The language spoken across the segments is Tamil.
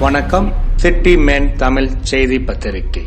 வணக்கம். சிட்டி மேன் தமிழ் செய்தி பத்திரிகை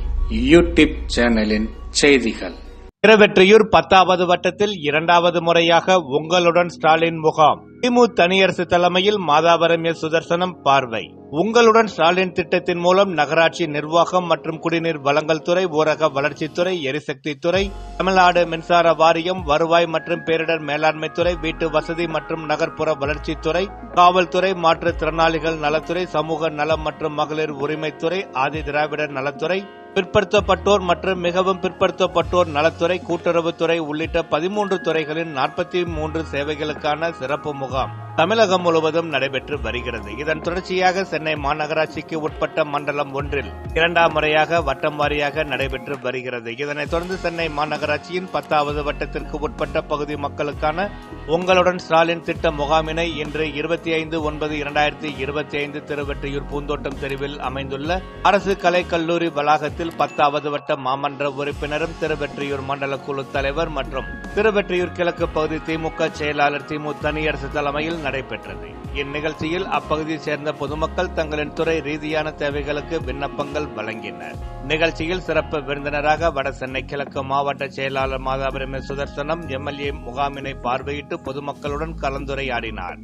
யூடியூப் சேனலின் செய்திகள். திருவெற்றியூர் பத்தாவது வட்டத்தில் இரண்டாவது முறையாக உங்களுடன் ஸ்டாலின் முகாம். திமு தனியரசு தலைமையில் மாதாவரம் எஸ் சுதர்சனம் பார்வை. உங்களுடன் ஸ்டாலின் திட்டத்தின் மூலம் நகராட்சி நிர்வாகம் மற்றும் குடிநீர் வழங்கல் துறை ஊரக வளர்ச்சித்துறை எரிசக்தி துறை தமிழ்நாடு மின்சார வாரியம் வருவாய் மற்றும் பேரிடர் மேலாண்மை துறை வீட்டு வசதி மற்றும் நகர்ப்புற வளர்ச்சித்துறை காவல்துறை மாற்றுத்திறனாளிகள் நலத்துறை சமூக நலம் மற்றும் மகளிர் உரிமைத்துறை ஆதி திராவிடர் நலத்துறை பிற்படுத்தப்பட்டோர் மற்றும் மிகவும் பிற்படுத்தப்பட்டோர் நலத்துறை கூட்டுறவுத்துறை உள்ளிட்ட பதிமூன்று துறைகளின் நாற்பத்தி மூன்று சேவைகளுக்கான சிறப்பு முகாம். தமிழகம் முழுவதும் நடைபெற்று வருகிறது. இதன் தொடர்ச்சியாக சென்னை மாநகராட்சிக்கு உட்பட்ட மண்டலம் ஒன்றில் இரண்டாம் முறையாக வட்டம் வாரியாக நடைபெற்று வருகிறது. இதனைத் தொடர்ந்து சென்னை மாநகராட்சியின் பத்தாவது வட்டத்திற்கு உட்பட்ட பகுதி மக்களுக்கான உங்களுடன் ஸ்டாலின் திட்ட முகாமினை இன்று இருபத்தி ஐந்து ஒன்பது இரண்டாயிரத்தி இருபத்தி ஐந்து திருவெற்றியூர் பூந்தோட்டம் தெருவில் அமைந்துள்ள அரசு கலைக்கல்லூரி வளாகத்தில் பத்தாவது வட்ட மாமன்ற உறுப்பினரும் திருவெற்றியூர் மண்டல குழு தலைவர் மற்றும் திருவெற்றியூர் கிழக்கு பகுதி திமுக செயலாளர் திமு தனியரசு தலைமையில் நடைபெற்றது. இந்நிகழ்ச்சியில் அப்பகுதியைச் சேர்ந்த பொதுமக்கள் தங்களின் துறை ரீதியான தேவைகளுக்கு விண்ணப்பங்கள் வழங்கினர். நிகழ்ச்சியில் சிறப்பு விருந்தினராக வட சென்னை கிழக்கு மாவட்ட செயலாளர் மாதாபுரம் சுதர்சனம் எம்எல்ஏ முகாமினை பார்வையிட்டு பொதுமக்களுடன் கலந்துரையாடினார்.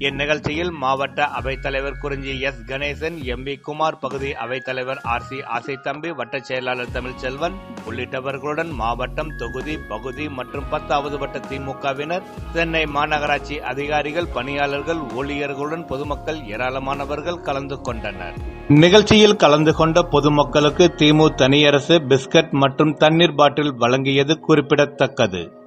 இந்நிகழ்ச்சியில் மாவட்ட அவைத்தலைவர் Kurinji S. Ganesan M. V Kumar பகுதி அவைத்தலைவர் ஆர். சி. ஆசைத்தம்பி வட்டச் செயலாளர் தமிழ்ச்செல்வன் உள்ளிட்டவர்களுடன் மாவட்டம் தொகுதி பகுதி மற்றும் பத்தாவது வட்ட திமுகவினர் சென்னை மாநகராட்சி அதிகாரிகள் பணியாளர்கள் ஊழியர்களுடன் பொதுமக்கள் ஏராளமானவர்கள் கலந்து கொண்டனர். நிகழ்ச்சியில் கலந்து கொண்ட பொதுமக்களுக்கு திமு தனியரசு பிஸ்கட் மற்றும் தண்ணீர் பாட்டில் வழங்கியது குறிப்பிடத்தக்கது.